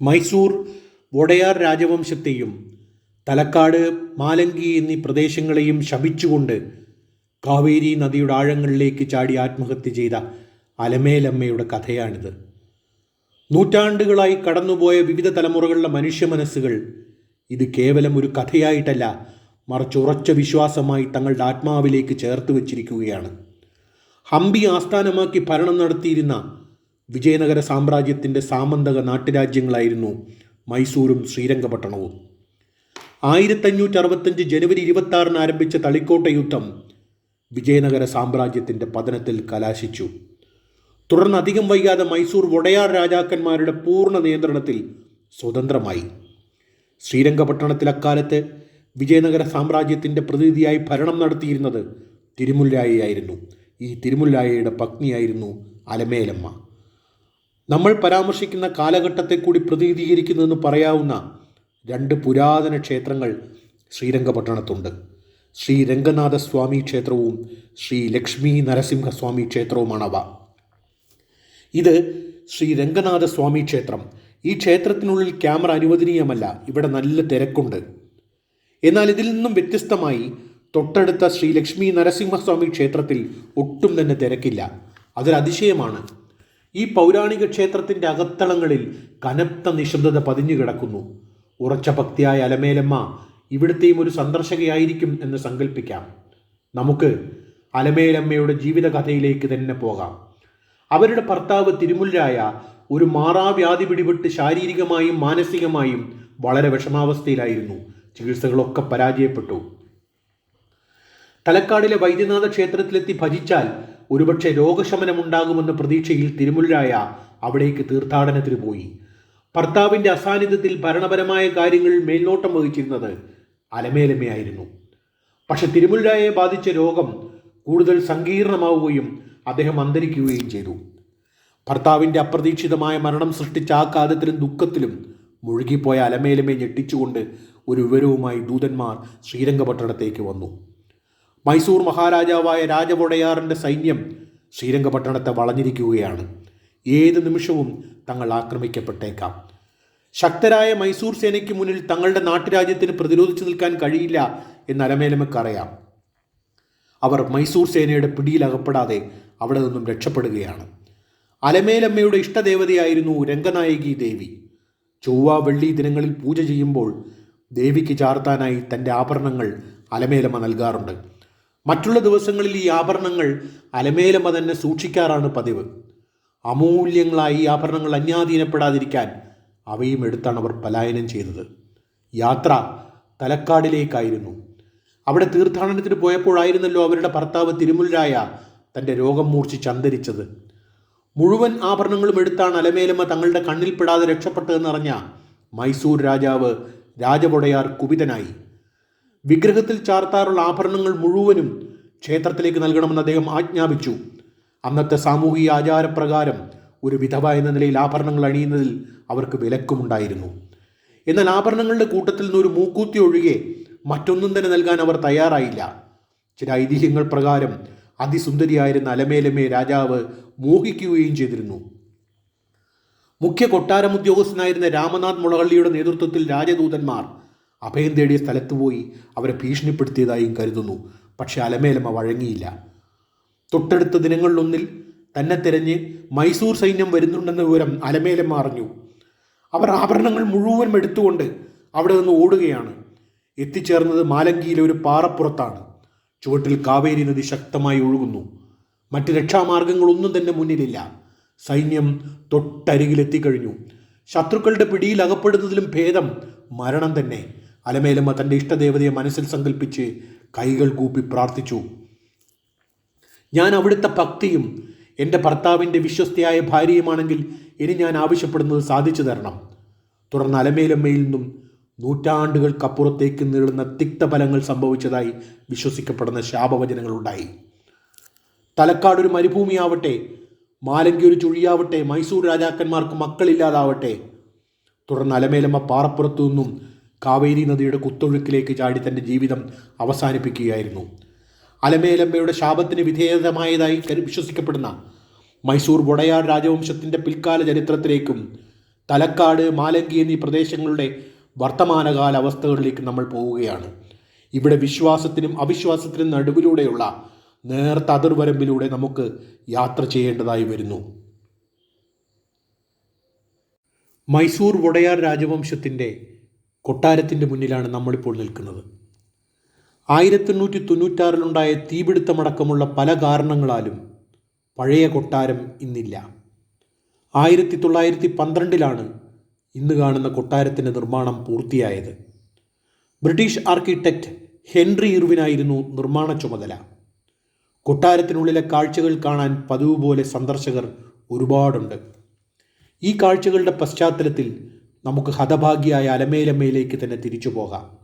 മൈസൂർ വൊഡയാർ രാജവംശത്തെയും തലക്കാട് മാലങ്കി എന്നീ പ്രദേശങ്ങളെയും ശപിച്ചുകൊണ്ട് കാവേരി നദിയുടെ ആഴങ്ങളിലേക്ക് ചാടി ആത്മഹത്യ ചെയ്ത അലമേലമ്മയുടെ കഥയാണിത്. നൂറ്റാണ്ടുകളായി കടന്നുപോയ വിവിധ തലമുറകളിലെ മനുഷ്യ മനസ്സുകൾ ഇത് കേവലം ഒരു കഥയായിട്ടല്ല മറിച്ച് ഉറച്ച വിശ്വാസമായി തങ്ങളുടെ ആത്മാവിലേക്ക് ചേർത്ത് വച്ചിരിക്കുകയാണ്. ഹംപി ആസ്ഥാനമാക്കി ഭരണം നടത്തിയിരുന്ന വിജയനഗര സാമ്രാജ്യത്തിന്റെ സാമന്തക നാട്ടുരാജ്യങ്ങളായിരുന്നു മൈസൂരും ശ്രീരംഗപട്ടണവും. ആയിരത്തഞ്ഞൂറ്റി അറുപത്തഞ്ച് ജനുവരി ഇരുപത്തി ആരംഭിച്ച തളിക്കോട്ട യുദ്ധം വിജയനഗര സാമ്രാജ്യത്തിന്റെ പതനത്തിൽ കലാശിച്ചു. തുടർന്ന് അധികം വൈകാതെ മൈസൂർ വടയാർ രാജാക്കന്മാരുടെ പൂർണ നിയന്ത്രണത്തിൽ സ്വതന്ത്രമായി. ശ്രീരംഗപട്ടണത്തിൽ അക്കാലത്ത് വിജയനഗര സാമ്രാജ്യത്തിന്റെ പ്രതിനിധിയായി ഭരണം നടത്തിയിരുന്നത് തിരുമുല്ലായയായിരുന്നു. ഈ തിരുമുല്ലായയുടെ പത്നിയായിരുന്നു അലമേലമ്മ. നമ്മൾ പരാമർശിക്കുന്ന കാലഘട്ടത്തെ കൂടി പ്രതിനിധീകരിക്കുന്നതെന്ന് പറയാവുന്ന രണ്ട് പുരാതന ക്ഷേത്രങ്ങൾ ശ്രീരംഗപട്ടണത്തുണ്ട്. ശ്രീ രംഗനാഥസ്വാമി ക്ഷേത്രവും ശ്രീ ലക്ഷ്മി നരസിംഹസ്വാമി ക്ഷേത്രവുമാണവ. ഇത് ശ്രീ രംഗനാഥസ്വാമി ക്ഷേത്രം. ഈ ക്ഷേത്രത്തിനുള്ളിൽ ക്യാമറ അനുവദനീയമല്ല. ഇവിടെ നല്ല തിരക്കുണ്ട്. എന്നാൽ ഇതിൽ നിന്നും വ്യത്യസ്തമായി തൊട്ടടുത്ത ശ്രീ ലക്ഷ്മി നരസിംഹസ്വാമി ക്ഷേത്രത്തിൽ ഒട്ടും തന്നെ തിരക്കില്ല. അതൊരു അതിശയമാണ് ഈ പൗരാണിക ക്ഷേത്രത്തിന്റെ അകത്തളങ്ങളിൽ കനത്ത നിശബ്ദത പതിഞ്ഞു കിടക്കുന്നു. ഉറച്ച ഭക്തിയായ അലമേലമ്മ ഇവിടുത്തെയും ഒരു സന്ദർശകയായിരിക്കും എന്ന് സങ്കല്പിക്കാം നമുക്ക് അലമേലമ്മയുടെ ജീവിതകഥയിലേക്ക് തന്നെ പോകാം. അവരുടെ ഭർത്താവ് തിരുമുല്ലായ ഒരു മാറാവ്യാധി പിടിപെട്ട് ശാരീരികമായും മാനസികമായും വളരെ വിഷമാവസ്ഥയിലായിരുന്നു. ചികിത്സകളൊക്കെ പരാജയപ്പെട്ടു. തലക്കാടിലെ വൈദ്യനാഥ ക്ഷേത്രത്തിലെത്തി ഭജിച്ചാൽ ഒരുപക്ഷെ രോഗശമനമുണ്ടാകുമെന്ന പ്രതീക്ഷയിൽ തിരുമുല്ലായ അവിടേക്ക് തീർത്ഥാടനത്തിന് പോയി. ഭർത്താവിന്റെ അസാന്നിധ്യത്തിൽ ഭരണപരമായ കാര്യങ്ങൾ മേൽനോട്ടം വഹിച്ചിരുന്നത് അലമേലമയായിരുന്നു. പക്ഷെ തിരുമുല്ലായെ ബാധിച്ച രോഗം കൂടുതൽ സങ്കീർണമാവുകയും അദ്ദേഹം അന്തരിക്കുകയും ചെയ്തു. ഭർത്താവിന്റെ അപ്രതീക്ഷിതമായ മരണം സൃഷ്ടിച്ച ആ കാലത്തിലും ദുഃഖത്തിലും മുഴുകിപ്പോയ അലമേലമെ ഞെട്ടിച്ചുകൊണ്ട് ഒരു വിവരവുമായി ദൂതന്മാർ ശ്രീരംഗപട്ടണത്തേക്ക് വന്നു. മൈസൂർ മഹാരാജാവായ രാജവൊടയാറിന്റെ സൈന്യം ശ്രീരംഗപട്ടണത്തെ വളഞ്ഞിരിക്കുകയാണ്. ഏത് നിമിഷവും തങ്ങൾ ആക്രമിക്കപ്പെട്ടേക്കാം. ശക്തരായ മൈസൂർ സേനയ്ക്ക് മുന്നിൽ തങ്ങളുടെ നാട്ടുരാജ്യത്തിന് പ്രതിരോധിച്ചു നിൽക്കാൻ കഴിയില്ല എന്ന് അലമേലമക്കറിയാം അവർ മൈസൂർ സേനയുടെ പിടിയിലകപ്പെടാതെ അവിടെ നിന്നും രക്ഷപ്പെടുകയാണ്. അലമേലമ്മയുടെ ഇഷ്ടദേവതയായിരുന്നു രംഗനായകി ദേവി. ചൊവ്വ വെള്ളി ദിനങ്ങളിൽ പൂജ ചെയ്യുമ്പോൾ ദേവിക്ക് ചാർത്താനായി തന്റെ ആഭരണങ്ങൾ അലമേലമ്മ നൽകാറുണ്ട്. മറ്റുള്ള ദിവസങ്ങളിൽ ഈ ആഭരണങ്ങൾ അലമേലമ്മ തന്നെ സൂക്ഷിക്കാറാണ് പതിവ്. അമൂല്യങ്ങളായി ഈ ആഭരണങ്ങൾ അന്യാധീനപ്പെടാതിരിക്കാൻ അവയും എടുത്താണ് അവർ പലായനം ചെയ്തത്. യാത്ര തലക്കാടിലേക്കായിരുന്നു. അവിടെ തീർത്ഥാടനത്തിന് പോയപ്പോഴായിരുന്നല്ലോ അവരുടെ ഭർത്താവ് തിരുമുല്ലായ തന്റെ രോഗം മൂർച്ഛിച്ച് അന്തരിച്ചത് മുഴുവൻ ആഭരണങ്ങളും എടുത്താണ് അലമേലമ്മ തങ്ങളുടെ കണ്ണിൽപ്പെടാതെ രക്ഷപ്പെട്ടതെന്നറിഞ്ഞ മൈസൂർ രാജാവ് രാജപൊടയാർ കുപിതനായി. വിഗ്രഹത്തിൽ ചാർത്താറുള്ള ആഭരണങ്ങൾ മുഴുവനും ക്ഷേത്രത്തിലേക്ക് നൽകണമെന്ന് അദ്ദേഹം ആജ്ഞാപിച്ചു. അന്നത്തെ സാമൂഹിക ആചാരപ്രകാരം ഒരു വിധവ എന്ന നിലയിൽ ആഭരണങ്ങൾ അണിയുന്നതിൽ അവർക്ക് വിലക്കുമുണ്ടായിരുന്നു. എന്നാൽ ആഭരണങ്ങളുടെ കൂട്ടത്തിൽ നിന്ന് ഒരു മൂക്കൂത്തി ഒഴികെ മറ്റൊന്നും തന്നെ നൽകാൻ അവർ തയ്യാറായില്ല. ചില ഐതിഹ്യങ്ങൾ പ്രകാരം അതിസുന്ദരിയായിരുന്ന അലമേലമേ രാജാവ് മോഹിക്കുകയും ചെയ്തിരുന്നു. മുഖ്യ കൊട്ടാരം ഉദ്യോഗസ്ഥനായിരുന്ന രാമനാഥ് മുളകള്ളിയുടെ നേതൃത്വത്തിൽ രാജദൂതന്മാർ അഭയം തേടിയ സ്ഥലത്ത് പോയി അവരെ ഭീഷണിപ്പെടുത്തിയതായും കരുതുന്നു. പക്ഷേ അലമേലമ്മ വഴങ്ങിയില്ല. തൊട്ടടുത്ത ദിനങ്ങളിലൊന്നിൽ തന്നെ തിരഞ്ഞ് മൈസൂർ സൈന്യം വരുന്നുണ്ടെന്ന വിവരം അലമേലമ്മ അറിഞ്ഞു. അവർ ആഭരണങ്ങൾ മുഴുവൻ എടുത്തുകൊണ്ട് അവിടെ നിന്ന് ഓടുകയാണ്. എത്തിച്ചേർന്നത് മാലങ്കിയിലെ ഒരു പാറപ്പുറത്താണ്. ചുവട്ടിൽ കാവേരി നദി ശക്തമായി ഒഴുകുന്നു. മറ്റ് രക്ഷാമാർഗങ്ങളൊന്നും തന്നെ മുന്നിലില്ല. സൈന്യം തൊട്ടരികിലെത്തിക്കഴിഞ്ഞു. ശത്രുക്കളുടെ പിടിയിൽ അകപ്പെടുന്നതിലും ഭേദം മരണം തന്നെ. അലമേലമ്മ തന്റെ ഇഷ്ടദേവതയെ മനസ്സിൽ സങ്കല്പിച്ച് കൈകൾ കൂപ്പി പ്രാർത്ഥിച്ചു. ഞാൻ അവിടുത്തെ ഭക്തിയും എന്റെ ഭർത്താവിന്റെ വിശ്വസ്തയായ ഭാര്യയുമാണെങ്കിൽ ഇനി ഞാൻ ആവശ്യപ്പെടുന്നത് സാധിച്ചു തരണം തുടർന്ന് അലമേലമ്മയിൽ നിന്നും നൂറ്റാണ്ടുകൾക്കപ്പുറത്തേക്ക് നീളുന്ന തിക്തഫലങ്ങൾ സംഭവിച്ചതായി വിശ്വസിക്കപ്പെടുന്ന ശാപവചനങ്ങളുണ്ടായി തലക്കാട് ഒരു മരുഭൂമിയാവട്ടെ മാലങ്കി ഒരു ചുഴിയാവട്ടെ മൈസൂർ രാജാക്കന്മാർക്ക് മക്കളില്ലാതാവട്ടെ. തുടർന്ന് അലമേലമ്മ പാറപ്പുറത്തു നിന്നും കാവേരി നദിയുടെ കുത്തൊഴുക്കിലേക്ക് ചാടി തന്റെ ജീവിതം അവസാനിപ്പിക്കുകയായിരുന്നു. അലമേലമ്മയുടെ ശാപത്തിന് വിധേയതമായതായി വിശ്വസിക്കപ്പെടുന്ന മൈസൂർ വൊടയാർ രാജവംശത്തിന്റെ പിൽക്കാല ചരിത്രത്തിലേക്കും തലക്കാട് മാലങ്കി എന്നീ പ്രദേശങ്ങളുടെ വർത്തമാനകാല അവസ്ഥകളിലേക്ക് നമ്മൾ പോവുകയാണ്. ഇവിടെ വിശ്വാസത്തിനും അവിശ്വാസത്തിനും നടുവിലൂടെയുള്ള നേർത്ത അതിർവരമ്പിലൂടെ നമുക്ക് യാത്ര ചെയ്യേണ്ടതായി വരുന്നു. മൈസൂർ വൊടയാർ രാജവംശത്തിന്റെ കൊട്ടാരത്തിന്റെ മുന്നിലാണ് നമ്മളിപ്പോൾ നിൽക്കുന്നത്. ആയിരത്തി എണ്ണൂറ്റി തൊണ്ണൂറ്റാറിലുണ്ടായ തീപിടുത്തമടക്കമുള്ള പല കാരണങ്ങളാലും പഴയ കൊട്ടാരം ഇന്നില്ല. ആയിരത്തി തൊള്ളായിരത്തി പന്ത്രണ്ടിലാണ് ഇന്ന് കാണുന്ന കൊട്ടാരത്തിന്റെ നിർമ്മാണം പൂർത്തിയായത്. ബ്രിട്ടീഷ് ആർക്കിടെക്റ്റ് ഹെൻറി ഇർവിനായിരുന്നു നിർമ്മാണ ചുമതല. കൊട്ടാരത്തിനുള്ളിലെ കാഴ്ചകൾ കാണാൻ പതിവ് പോലെ സന്ദർശകർ ഒരുപാടുണ്ട്. ഈ കാഴ്ചകളുടെ പശ്ചാത്തലത്തിൽ നമുക്ക് ഹതഭാഗ്യായ അലമേലമ്മയിലേക്ക് തന്നെ തിരിച്ചു പോകാം.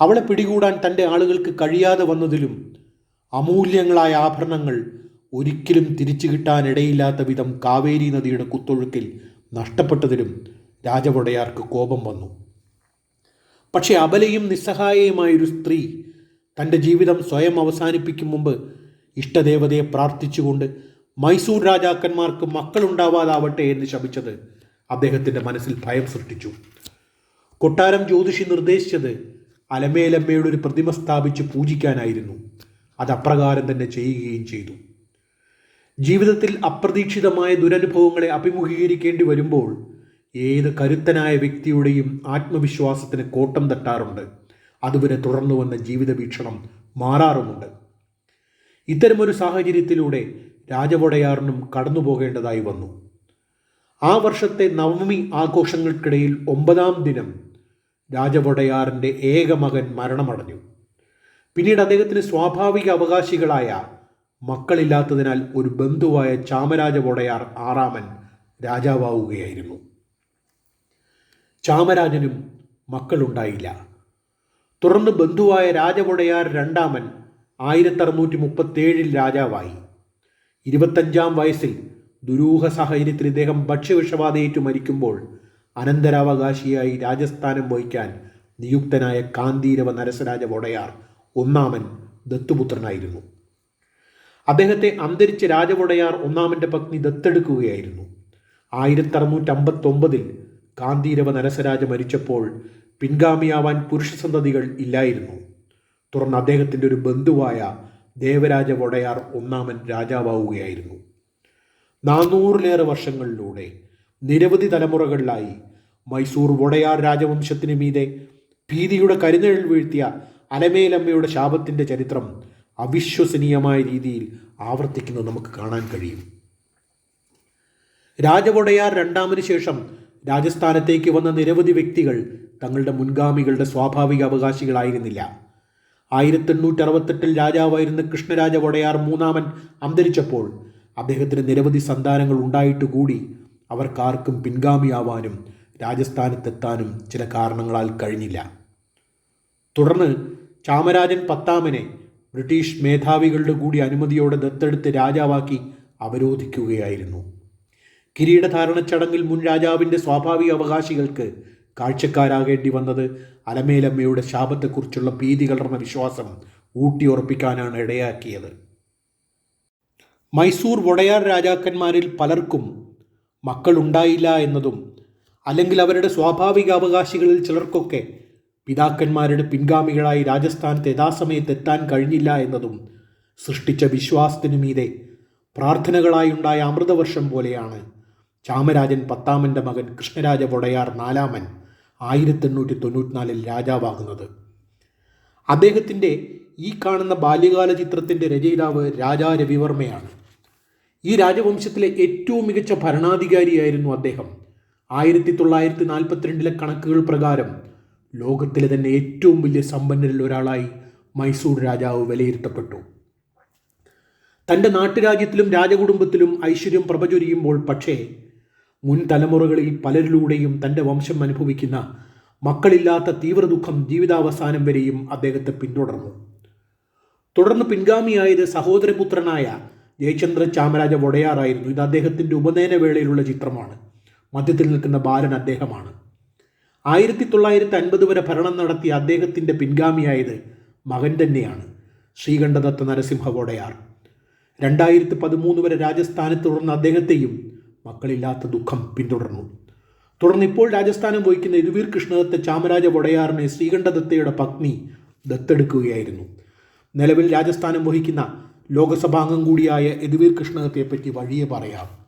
അവളെ പിടികൂടാൻ തന്റെ ആളുകൾക്ക് കഴിയാതെ വന്നതിലും അമൂല്യങ്ങളായ ആഭരണങ്ങൾ ഒരിക്കലും തിരിച്ചു കിട്ടാനിടയില്ലാത്ത വിധം കാവേരി നദിയുടെ കുത്തൊഴുക്കിൽ നഷ്ടപ്പെട്ടതിലും രാജവടയാർക്ക് കോപം വന്നു. പക്ഷേ അബലയും നിസ്സഹായയുമായൊരു സ്ത്രീ തന്റെ ജീവിതം സ്വയം അവസാനിപ്പിക്കും മുമ്പ് ഇഷ്ടദേവതയെ പ്രാർത്ഥിച്ചുകൊണ്ട് മൈസൂർ രാജാക്കന്മാർക്ക് മക്കളുണ്ടാവാതാവട്ടെ എന്ന് ശപിച്ചത് അദ്ദേഹത്തിന്റെ മനസ്സിൽ ഭയം സൃഷ്ടിച്ചു. കൊട്ടാരം ജ്യോതിഷി നിർദ്ദേശിച്ചത് അലമേലമ്മയുടെ ഒരു പ്രതിമ സ്ഥാപിച്ച് പൂജിക്കാനായിരുന്നു. അത് അപ്രകാരം തന്നെ ചെയ്യുകയും ചെയ്തു. ജീവിതത്തിൽ അപ്രതീക്ഷിതമായ ദുരനുഭവങ്ങളെ അഭിമുഖീകരിക്കേണ്ടി വരുമ്പോൾ ഏത് കരുത്തനായ വ്യക്തിയുടെയും ആത്മവിശ്വാസത്തിന് കോട്ടം തട്ടാറുണ്ട്. അതുവരെ തുടർന്നു വന്ന ജീവിത വീക്ഷണം മാറാറുമുണ്ട്. ഇത്തരമൊരു സാഹചര്യത്തിലൂടെ രാജവടയാറിനും കടന്നു പോകേണ്ടതായി വന്നു. ആ വർഷത്തെ നവമി ആഘോഷങ്ങൾക്കിടയിൽ ഒമ്പതാം ദിനം രാജവൊടയാറിന്റെ ഏക മകൻ മരണമടഞ്ഞു. പിന്നീട് അദ്ദേഹത്തിന് സ്വാഭാവിക അവകാശികളായ മക്കളില്ലാത്തതിനാൽ ഒരു ബന്ധുവായ ചാമരാജ വടയാർ ആറാമൻ രാജാവാവുകയായിരുന്നു. ചാമരാജനും മക്കളുണ്ടായില്ല. തുടർന്ന് ബന്ധുവായ രാജവടയാർ രണ്ടാമൻ ആയിരത്തി അറുന്നൂറ്റി മുപ്പത്തേഴിൽ രാജാവായി. ഇരുപത്തഞ്ചാം വയസ്സിൽ ദുരൂഹ സാഹചര്യത്തിൽ ഇദ്ദേഹം ഭക്ഷ്യവിഷബാധയേറ്റു മരിക്കുമ്പോൾ അനന്തരാവകാശിയായി രാജസ്ഥാനം വഹിക്കാൻ നിയുക്തനായ കാന്തീരവ നരസരാജ വൊടയാർ ഒന്നാമൻ ദത്തുപുത്രനായിരുന്നു. അദ്ദേഹത്തെ അന്തരിച്ച രാജവൊടയാർ ഒന്നാമന്റെ പത്നി ദത്തെടുക്കുകയായിരുന്നു. ആയിരത്തി അറുന്നൂറ്റി അമ്പത്തൊമ്പതിൽ കാന്തീരവ നരസരാജ മരിച്ചപ്പോൾ പിൻഗാമിയാവാൻ പുരുഷസന്തതികൾ ഇല്ലായിരുന്നു. തുടർന്ന് അദ്ദേഹത്തിന്റെ ഒരു ബന്ധുവായ ദേവരാജ വൊടയാർ ഒന്നാമൻ രാജാവാവുകയായിരുന്നു. നാനൂറിലേറെ വർഷങ്ങളിലൂടെ നിരവധി തലമുറകളിലായി മൈസൂർ വടയാർ രാജവംശത്തിന് മീതെ ഭീതിയുടെ കരുനിഴൽ വീഴ്ത്തിയ അലമേലമ്മയുടെ ശാപത്തിന്റെ ചരിത്രം അവിശ്വസനീയമായ രീതിയിൽ ആവർത്തിക്കുന്നത് നമുക്ക് കാണാൻ കഴിയും. രാജവൊടയാർ രണ്ടാമന് ശേഷം രാജസ്ഥാനത്തേക്ക് വന്ന നിരവധി വ്യക്തികൾ തങ്ങളുടെ മുൻഗാമികളുടെ സ്വാഭാവിക അവകാശികളായിരുന്നില്ല. ആയിരത്തി എണ്ണൂറ്റി അറുപത്തെട്ടിൽ രാജാവായിരുന്ന കൃഷ്ണരാജ വടയാർ മൂന്നാമൻ അന്തരിച്ചപ്പോൾ അദ്ദേഹത്തിന് നിരവധി സന്താനങ്ങൾ ഉണ്ടായിട്ട് കൂടി അവർക്കാർക്കും പിൻഗാമിയാവാനും രാജസ്ഥാനത്തെത്താനും ചില കാരണങ്ങളാൽ കഴിഞ്ഞില്ല. തുടർന്ന് ചാമരാജൻ പത്താമനെ ബ്രിട്ടീഷ് മേധാവികളുടെ കൂടി അനുമതിയോടെ ദത്തെടുത്ത് രാജാവാക്കി അവരോധിക്കുകയായിരുന്നു. കിരീടധാരണ ചടങ്ങിൽ മുൻ രാജാവിന്റെ സ്വാഭാവിക അവകാശികൾക്ക് കാഴ്ചക്കാരാകേണ്ടി വന്നത് അലമേലമ്മയുടെ ശാപത്തെക്കുറിച്ചുള്ള ഭീതി വിശ്വാസം ഊട്ടിയുറപ്പിക്കാനാണ് ഇടയാക്കിയത്. മൈസൂർ വടയാർ രാജാക്കന്മാരിൽ പലർക്കും മക്കളുണ്ടായില്ല എന്നതും അല്ലെങ്കിൽ അവരുടെ സ്വാഭാവിക അവകാശികളിൽ ചിലർക്കൊക്കെ പിതാക്കന്മാരുടെ പിൻഗാമികളായി രാജസ്ഥാനത്ത് യഥാസമയത്ത് എത്താൻ കഴിഞ്ഞില്ല എന്നതും സൃഷ്ടിച്ച വിശ്വാസത്തിനു മീതെ പ്രാർത്ഥനകളായുണ്ടായ അമൃതവർഷം പോലെയാണ് ചാമരാജൻ പത്താമന്റെ മകൻ കൃഷ്ണരാജ വടയാർ നാലാമൻ ആയിരത്തി എണ്ണൂറ്റി തൊണ്ണൂറ്റിനാലിൽ രാജാവാകുന്നത്. അദ്ദേഹത്തിന്റെ ഈ കാണുന്ന ബാല്യകാല ചിത്രത്തിന്റെ രചയിതാവ് രാജാ രവിവർമ്മയാണ്. ഈ രാജവംശത്തിലെ ഏറ്റവും മികച്ച ഭരണാധികാരിയായിരുന്നു അദ്ദേഹം. ആയിരത്തി തൊള്ളായിരത്തി നാൽപ്പത്തിരണ്ടിലെ കണക്കുകൾ പ്രകാരം ലോകത്തിലെ തന്നെ ഏറ്റവും വലിയ സമ്പന്നരിൽ ഒരാളായി മൈസൂർ രാജാവ് വിലയിരുത്തപ്പെട്ടു. തന്റെ നാട്ടുരാജ്യത്തിലും രാജകുടുംബത്തിലും ഐശ്വര്യം പ്രഭചൊരിയുമ്പോൾ പക്ഷേ മുൻ തലമുറകളിൽ പലരിലൂടെയും തന്റെ വംശം അനുഭവിക്കുന്ന മക്കളില്ലാത്ത തീവ്ര ദുഃഖം ജീവിതാവസാനം വരെയും അദ്ദേഹത്തെ പിന്തുടർന്നു. തുടർന്ന് പിൻഗാമിയായത് സഹോദരപുത്രനായ ജയചന്ദ്ര ചാമരാജ വൊടയാറായിരുന്നു ഇത് അദ്ദേഹത്തിന്റെ ഉപനയന വേളയിലുള്ള ചിത്രമാണ്. മധ്യത്തിൽ നിൽക്കുന്ന ബാലൻ അദ്ദേഹമാണ്. ആയിരത്തി തൊള്ളായിരത്തി അൻപത് വരെ ഭരണം നടത്തിയ അദ്ദേഹത്തിന്റെ പിൻഗാമിയായത് മകൻ തന്നെയാണ് ശ്രീകണ്ഠദത്ത നരസിംഹ വോടയാർ രണ്ടായിരത്തി പതിമൂന്ന് വരെ രാജസ്ഥാനത്ത് തുടർന്ന അദ്ദേഹത്തെയും മക്കളില്ലാത്ത ദുഃഖം പിന്തുടർന്നു. തുടർന്ന് ഇപ്പോൾ രാജസ്ഥാനം വഹിക്കുന്ന യദുവീർ കൃഷ്ണദത്ത ചാമരാജ വൊടയാറിനെ ശ്രീകണ്ഠദത്തയുടെ പത്നി ദത്തെടുക്കുകയായിരുന്നു. നിലവിൽ രാജസ്ഥാനം വഹിക്കുന്ന ലോകസഭാംഗം കൂടിയായ യദുവീർ കൃഷ്ണദത്തെപ്പറ്റി വഴിയെ പറയാം.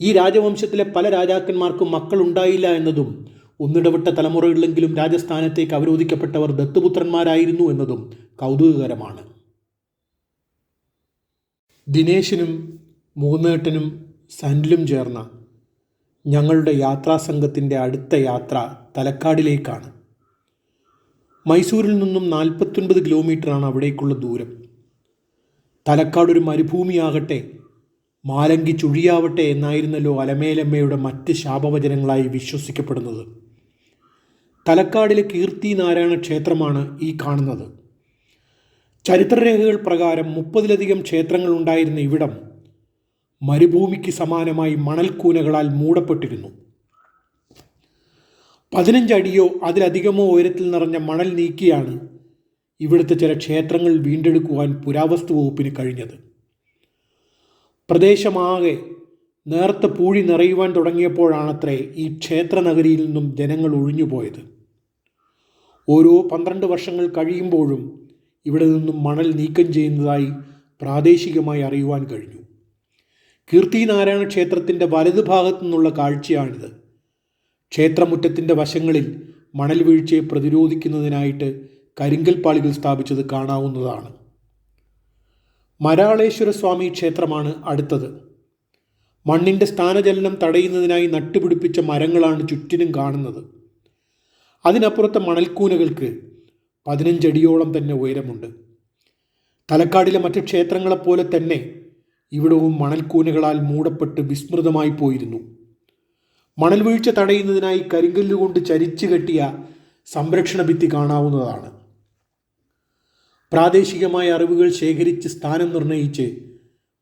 ഈ രാജവംശത്തിലെ പല രാജാക്കന്മാർക്കും മക്കളുണ്ടായില്ല എന്നതും ഒന്നിടവിട്ട തലമുറകളിലെങ്കിലും രാജസ്ഥാനത്തേക്ക് അവരോധിക്കപ്പെട്ടവർ ദത്തുപുത്രന്മാരായിരുന്നു എന്നതും കൗതുകകരമാണ്. ദിനേശിനും മൂന്നേട്ടനും സൻഡിലും ചേർന്ന ഞങ്ങളുടെ യാത്രാസംഘത്തിന്റെ അടുത്ത യാത്ര തലക്കാടിലേക്കാണ്. മൈസൂരിൽ നിന്നും നാൽപ്പത്തൊൻപത് കിലോമീറ്ററാണ് അവിടേക്കുള്ള ദൂരം. തലക്കാട് ഒരു മരുഭൂമിയാകട്ടെ മാലങ്കി ചുഴിയാവട്ടെ എന്നായിരുന്നല്ലോ അലമേലമ്മയുടെ മറ്റ് ശാപവചനങ്ങളായി വിശ്വസിക്കപ്പെടുന്നത്. തലക്കാടിലെ കീർത്തി നാരായണ ക്ഷേത്രമാണ് ഈ കാണുന്നത്. ചരിത്രരേഖകൾ പ്രകാരം മുപ്പതിലധികം ക്ഷേത്രങ്ങൾ ഉണ്ടായിരുന്ന ഇവിടം മരുഭൂമിക്ക് സമാനമായി മണൽക്കൂനകളാൽ മൂടപ്പെട്ടിരുന്നു. പതിനഞ്ചടിയോ അതിലധികമോ ഉയരത്തിൽ നിറഞ്ഞ മണൽ നീക്കിയാണ് ഇവിടുത്തെ ചില ക്ഷേത്രങ്ങൾ വീണ്ടെടുക്കുവാൻ പുരാവസ്തു വകുപ്പിന് കഴിഞ്ഞത്. പ്രദേശമാകെ നേർത്ത പൂഴി നിറയുവാൻ തുടങ്ങിയപ്പോഴാണത്രേ ഈ ക്ഷേത്ര നഗരിയിൽ നിന്നും ജനങ്ങൾ ഒഴിഞ്ഞുപോയത് ഓരോ പന്ത്രണ്ട് വർഷങ്ങൾ കഴിയുമ്പോഴും ഇവിടെ നിന്നും മണൽ നീക്കം ചെയ്യുന്നതായി പ്രാദേശികമായി അറിയുവാൻ കഴിഞ്ഞു. കീർത്തിനാരായണ ക്ഷേത്രത്തിന്റെ വലതുഭാഗത്തു നിന്നുള്ള കാഴ്ചയാണിത്. ക്ഷേത്രമുറ്റത്തിന്റെ വശങ്ങളിൽ മണൽ വീഴ്ചയെ പ്രതിരോധിക്കുന്നതിനായിട്ട് കരിങ്കൽ പാളികൾ സ്ഥാപിച്ചത് കാണാവുന്നതാണ്. മരാളേശ്വര സ്വാമി ക്ഷേത്രമാണ് അടുത്തത്. മണ്ണിന്റെ സ്ഥാനചലനം തടയുന്നതിനായി നട്ടുപിടിപ്പിച്ച മരങ്ങളാണ് ചുറ്റിനും കാണുന്നത്. അതിനപ്പുറത്തെ മണൽക്കൂനകൾക്ക് പതിനഞ്ചടിയോളം തന്നെ ഉയരമുണ്ട്. തലക്കാടിലെ മറ്റ് ക്ഷേത്രങ്ങളെപ്പോലെ തന്നെ ഇവിടവും മണൽക്കൂനകളാൽ മൂടപ്പെട്ട് വിസ്മൃതമായി പോയിരുന്നു. മണൽ വീഴ്ച തടയുന്നതിനായി കരിങ്കല്ലുകൊണ്ട് ചരിച്ചു കെട്ടിയ സംരക്ഷണ ഭിത്തി കാണാവുന്നതാണ്. പ്രാദേശികമായ അറിവുകൾ ശേഖരിച്ച് സ്ഥാനം നിർണയിച്ച്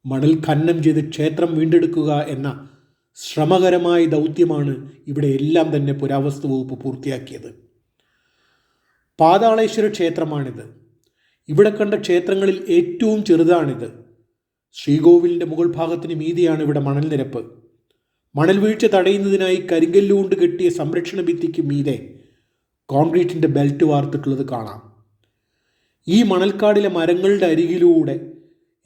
മണൽ ഖനനം ചെയ്ത് ക്ഷേത്രം വീണ്ടെടുക്കുക എന്ന ശ്രമകരമായ ദൗത്യമാണ് ഇവിടെ എല്ലാം തന്നെ പുരാവസ്തു വകുപ്പ് പൂർത്തിയാക്കിയത്. പാതാളേശ്വര ക്ഷേത്രമാണിത്. ഇവിടെ കണ്ട ക്ഷേത്രങ്ങളിൽ ഏറ്റവും ചെറുതാണിത്. ശ്രീകോവിലിന്റെ മുകൾ ഭാഗത്തിന് മീതിയാണ് ഇവിടെ മണൽ നിരപ്പ്. മണൽ വീഴ്ച തടയുന്നതിനായി കരിങ്കല്ലുകൊണ്ട് കെട്ടിയ സംരക്ഷണ ഭിത്തിക്ക് മീതെ കോൺക്രീറ്റിന്റെ ബെൽറ്റ് വാർത്തിട്ടുള്ളത് കാണാം. ഈ മണൽക്കാടിലെ മരങ്ങളുടെ അരികിലൂടെ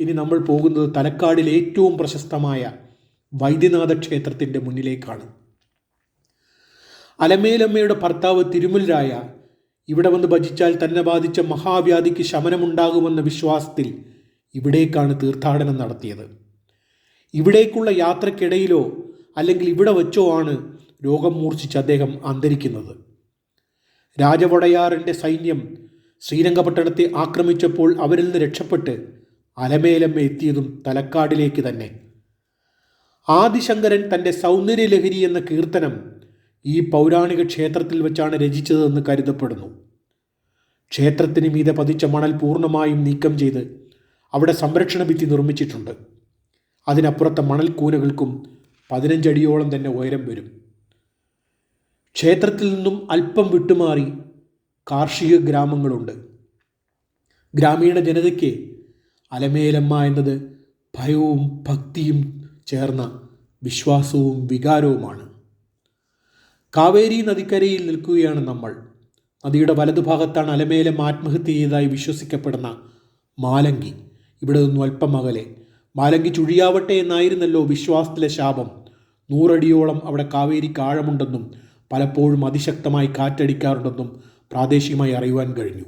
ഇനി നമ്മൾ പോകുന്നത് തലക്കാടിലെ ഏറ്റവും പ്രശസ്തമായ വൈദ്യനാഥ ക്ഷേത്രത്തിന്റെ മുന്നിലേക്കാണ്. അലമേലമ്മയുടെ ഭർത്താവ് തിരുമുൽരായ ഇവിടെ വന്ന് ഭജിച്ചാൽ തന്നെ ബാധിച്ച മഹാവ്യാധിക്ക് ശമനമുണ്ടാകുമെന്ന വിശ്വാസത്തിൽ ഇവിടേക്കാണ് തീർത്ഥാടനം നടത്തിയത്. ഇവിടേക്കുള്ള യാത്രക്കിടയിലോ അല്ലെങ്കിൽ ഇവിടെ വച്ചോ ആണ് രോഗം മൂർച്ഛിച്ച് അദ്ദേഹം അന്തരിക്കുന്നത്. രാജവടയാറിന്റെ സൈന്യം ശ്രീരംഗപട്ടണത്തെ ആക്രമിച്ചപ്പോൾ അവരിൽ നിന്ന് രക്ഷപ്പെട്ട് അലമേലമ്മ എത്തിയതും തലക്കാടിലേക്ക് തന്നെ. ആദിശങ്കരൻ തന്റെ സൗന്ദര്യലഹരി എന്ന കീർത്തനം ഈ പൗരാണിക ക്ഷേത്രത്തിൽ വെച്ചാണ് രചിച്ചതെന്ന് കരുതപ്പെടുന്നു. ക്ഷേത്രത്തിന് മീതെ പതിച്ച മണൽ പൂർണമായും നീക്കം ചെയ്ത് അവിടെ സംരക്ഷണ ഭിത്തി നിർമ്മിച്ചിട്ടുണ്ട്. അതിനപ്പുറത്തെ മണൽ കൂനകൾക്കും പതിനഞ്ചടിയോളം തന്നെ ഉയരം വരും. ക്ഷേത്രത്തിൽ നിന്നും അല്പം വിട്ടുമാറി കാർഷിക ഗ്രാമങ്ങളുണ്ട്. ഗ്രാമീണ ജനതയ്ക്ക് അലമേലമ്മ എന്നത് ഭയവും ഭക്തിയും ചേർന്ന വിശ്വാസവും വികാരവുമാണ്. കാവേരി നദിക്കരയിൽ നിൽക്കുകയാണ് നമ്മൾ. നദിയുടെ വലതുഭാഗത്താണ് അലമേലം ആത്മഹത്യ ചെയ്തതായി വിശ്വസിക്കപ്പെടുന്ന മാലങ്കി. ഇവിടെ നിന്നും അല്പം അകലെ. മാലങ്കി ചുഴിയാവട്ടെ എന്നായിരുന്നല്ലോ വിശ്വാസത്തിലെ ശാപം. നൂറടിയോളം അവിടെ കാവേരിക്ക് ആഴമുണ്ടെന്നും പലപ്പോഴും അതിശക്തമായി കാറ്റടിക്കാറുണ്ടെന്നും പ്രാദേശികമായി അറിയുവാൻ കഴിഞ്ഞു.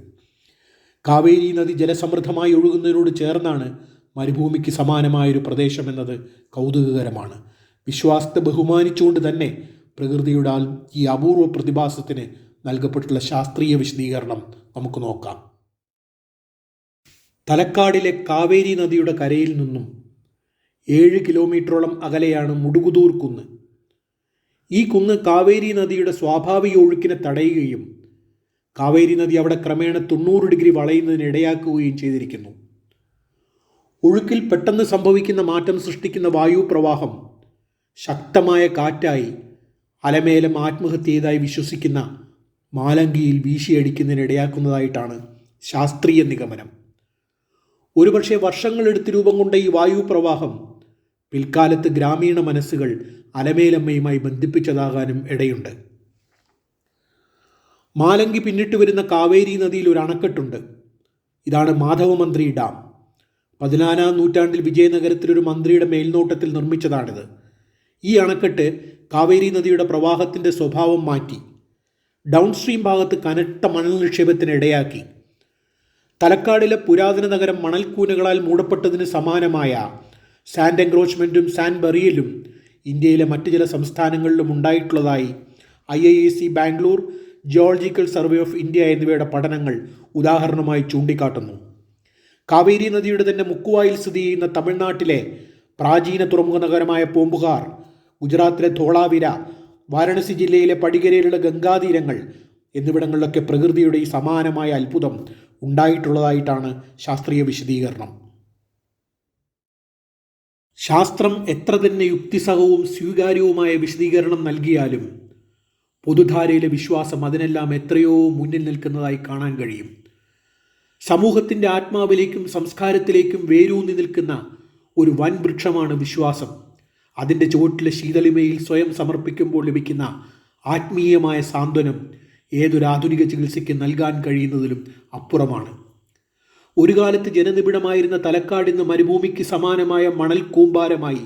കാവേരി നദി ജലസമൃദ്ധമായി ഒഴുകുന്നതിനോട് ചേർന്നാണ് മരുഭൂമിക്ക് സമാനമായൊരു പ്രദേശം എന്നത് കൗതുകകരമാണ്. വിശ്വാസത്തെ ബഹുമാനിച്ചുകൊണ്ട് തന്നെ പ്രകൃതിയുടെ ഈ അപൂർവ പ്രതിഭാസത്തിന് നൽകപ്പെട്ടുള്ള ശാസ്ത്രീയ വിശദീകരണം നമുക്ക് നോക്കാം. തലക്കാടിലെ കാവേരി നദിയുടെ കരയിൽ നിന്നും ഏഴ് കിലോമീറ്ററോളം അകലെയാണ് മുടുകുതൂർ കുന്ന്. ഈ കുന്ന് കാവേരി നദിയുടെ സ്വാഭാവിക ഒഴുക്കിനെ തടയുകയും കാവേരി നദി അവിടെ ക്രമേണ തൊണ്ണൂറ് ഡിഗ്രി വളയുന്നതിന് ഇടയാക്കുകയും ചെയ്തിരിക്കുന്നു. ഒഴുക്കിൽ പെട്ടെന്ന് സംഭവിക്കുന്ന മാറ്റം സൃഷ്ടിക്കുന്ന വായുപ്രവാഹം ശക്തമായ കാറ്റായി അലമേലം ആത്മഹത്യ വിശ്വസിക്കുന്ന മാലങ്കിയിൽ വീശിയടിക്കുന്നതിനിടയാക്കുന്നതായിട്ടാണ് ശാസ്ത്രീയ നിഗമനം. ഒരുപക്ഷെ വർഷങ്ങളെടുത്ത് രൂപം കൊണ്ട ഈ വായുപ്രവാഹം പിൽക്കാലത്ത് ഗ്രാമീണ മനസ്സുകൾ അലമേലമ്മയുമായി ബന്ധിപ്പിച്ചതാകാനും ഇടയുണ്ട്. മാലങ്കി പിന്നിട്ട് വരുന്ന കാവേരി നദിയിൽ ഒരു അണക്കെട്ടുണ്ട്. ഇതാണ് മാധവമന്ത്രി ഡാം. പതിനാലാം നൂറ്റാണ്ടിൽ വിജയനഗരത്തിൽ ഒരു മന്ത്രിയുടെ മേൽനോട്ടത്തിൽ നിർമ്മിച്ചതാണിത്. ഈ അണക്കെട്ട് കാവേരി നദിയുടെ പ്രവാഹത്തിന്റെ സ്വഭാവം മാറ്റി ഡൗൺ സ്ട്രീം ഭാഗത്ത് കനത്ത മണൽ നിക്ഷേപത്തിന് ഇടയാക്കി. തലക്കാടിലെ പുരാതന നഗരം മണൽക്കൂനകളാൽ മൂടപ്പെട്ടതിന് സമാനമായ സാൻഡ് എൻക്രോച്ച്മെന്റും സാൻഡ് ബറിയലും ഇന്ത്യയിലെ മറ്റു ചില സംസ്ഥാനങ്ങളിലും ഉണ്ടായിട്ടുള്ളതായി I I A C Bangalore geological survey of India എന്നിവയുടെ പഠനങ്ങൾ ഉദാഹരണമായി ചൂണ്ടിക്കാട്ടുന്നു. കാവേരി നദിയുടെ തന്നെ മുക്കുവായിൽ സ്ഥിതി ചെയ്യുന്ന തമിഴ്നാട്ടിലെ പ്രാചീന തുറമുഖ നഗരമായ പൂമ്പുകാർ ഗുജറാത്തിലെ ധോളാവിര വാരണസി ജില്ലയിലെ പടികരയിലുള്ള ഗംഗാതീരങ്ങൾ എന്നിവിടങ്ങളിലൊക്കെ പ്രകൃതിയുടെ ഈ സമാനമായ അത്ഭുതം ഉണ്ടായിട്ടുള്ളതായിട്ടാണ് ശാസ്ത്രീയ വിശദീകരണം. ശാസ്ത്രം എത്ര തന്നെ യുക്തിസഹവും സ്വീകാര്യവുമായ വിശദീകരണം നൽകിയാലും പൊതുധാരയിലെ വിശ്വാസം അതിനെല്ലാം എത്രയോ മുന്നിൽ നിൽക്കുന്നതായി കാണാൻ കഴിയും. സമൂഹത്തിന്റെ ആത്മാവിലേക്കും സംസ്കാരത്തിലേക്കും വേരൂന്നി നിൽക്കുന്ന ഒരു വൻ വൃക്ഷമാണ് വിശ്വാസം. അതിന്റെ ചുവട്ടിലെ ശീതളിമയിൽ സ്വയം സമർപ്പിക്കുമ്പോൾ ലഭിക്കുന്ന ആത്മീയമായ സാന്ത്വനം ഏതൊരു ആധുനിക ചികിത്സയ്ക്ക് നൽകാൻ കഴിയുന്നതിലും അപ്പുറമാണ്. ഒരു കാലത്ത് ജനനിബിഡമായിരുന്ന തലക്കാട് മരുഭൂമിക്ക് സമാനമായ മണൽ കൂമ്പാരമായി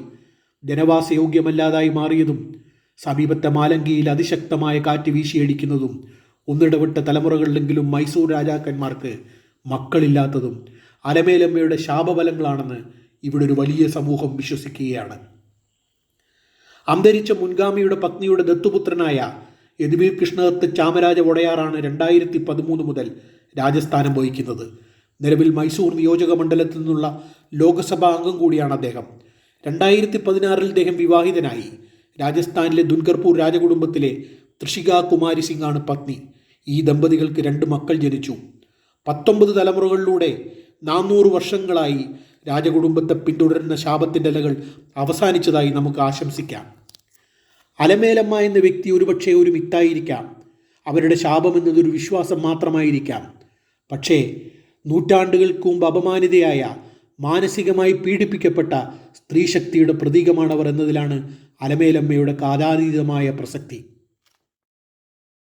ജനവാസയോഗ്യമല്ലാതായി മാറിയതും സമീപത്തെ മാലങ്കിയിൽ അതിശക്തമായ കാറ്റ് വീശിയടിക്കുന്നതും ഒന്നിടവിട്ട തലമുറകളിലെങ്കിലും മൈസൂർ രാജാക്കന്മാർക്ക് മക്കളില്ലാത്തതും അലമേലമ്മയുടെ ശാപബലങ്ങളാണെന്ന് ഇവിടെ ഒരു വലിയ സമൂഹം വിശ്വസിക്കുകയാണ്. അന്തരിച്ച മുൻഗാമിയുടെ പത്നിയുടെ ദത്തുപുത്രനായ യദുവീർ കൃഷ്ണദത്ത് ചാമരാജ വടയാറാണ് രണ്ടായിരത്തി പതിമൂന്ന് മുതൽ രാജസ്ഥാനം വഹിക്കുന്നത്. നിലവിൽ മൈസൂർ നിയോജക മണ്ഡലത്തിൽ നിന്നുള്ള ലോക്സഭാ അംഗം കൂടിയാണ് അദ്ദേഹം. രണ്ടായിരത്തി പതിനാറിൽ അദ്ദേഹം വിവാഹിതനായി. രാജസ്ഥാനിലെ ദുൽഗർപൂർ രാജകുടുംബത്തിലെ തൃഷിക കുമാരി സിംഗാണ് പത്നി. ഈ ദമ്പതികൾക്ക് രണ്ട് മക്കൾ ജനിച്ചു. പത്തൊമ്പത് തലമുറകളിലൂടെ നാനൂറ് വർഷങ്ങളായി രാജകുടുംബത്തെ പിന്തുടരുന്ന ശാപത്തിന്റെ ഇലകൾ അവസാനിച്ചതായി നമുക്ക് ആശംസിക്കാം. അലമേലമ്മ എന്ന വ്യക്തി ഒരുപക്ഷെ ഒരു മിത്തായിരിക്കാം. അവരുടെ ശാപം എന്നതൊരു വിശ്വാസം മാത്രമായിരിക്കാം. പക്ഷേ നൂറ്റാണ്ടുകൾക്ക് മുമ്പ് അപമാനിതയായ മാനസികമായി പീഡിപ്പിക്കപ്പെട്ട സ്ത്രീശക്തിയുടെ പ്രതീകമാണവർ എന്നതിലാണ് അലമേലമ്മയുടെ കാലാതീതമായ പ്രസക്തി.